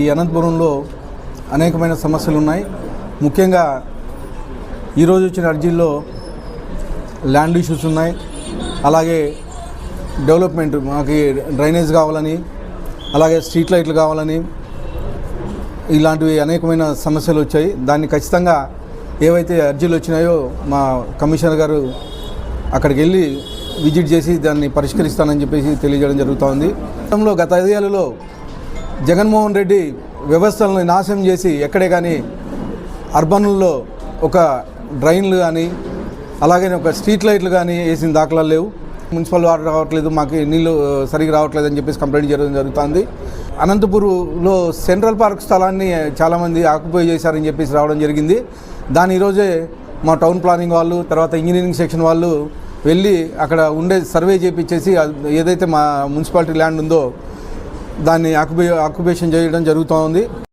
ఈ అనంతపురంలో అనేకమైన సమస్యలు ఉన్నాయి ముఖ్యంగా ఈరోజు వచ్చిన అర్జీల్లో ల్యాండ్ ఇష్యూస్ ఉన్నాయి. అలాగే డెవలప్మెంట్ మాకు డ్రైనేజ్ కావాలని అలాగే స్ట్రీట్ లైట్లు కావాలని ఇలాంటివి అనేకమైన సమస్యలు వచ్చాయి. దాన్ని ఖచ్చితంగా ఏవైతే అర్జీలు వచ్చినాయో మా కమిషనర్ గారు అక్కడికి వెళ్ళి విజిట్ చేసి దాన్ని పరిష్కరిస్తానని చెప్పేసి తెలియజేయడం జరుగుతోంది. గతంలో గత ఐదేళ్ళలో జగన్మోహన్ రెడ్డి వ్యవస్థలను నాశనం చేసి ఎక్కడే కానీ అర్బన్లలో ఒక డ్రైన్లు కానీ అలాగే ఒక స్ట్రీట్ లైట్లు కానీ వేసిన దాఖలాలు లేవు. మున్సిపల్ వాటర్ రావట్లేదు మాకు నీళ్ళు సరిగ్గా రావట్లేదు అని చెప్పేసి కంప్లైంట్ చేయడం జరుగుతుంది. అనంతపూర్లో సెంట్రల్ పార్క్ స్థలాన్ని చాలామంది ఆక్యుపై చేశారని చెప్పేసి రావడం జరిగింది. దాని ఈరోజే మా టౌన్ ప్లానింగ్ వాళ్ళు తర్వాత ఇంజనీరింగ్ సెక్షన్ వాళ్ళు వెళ్ళి అక్కడ ఉండే సర్వే చేపించేసి ఏదైతే మా మున్సిపాలిటీ ల్యాండ్ ఉందో దాన్ని ఆక్యుపే ఆక్యుపేషన్ చేయడం జరుగుతూ ఉంది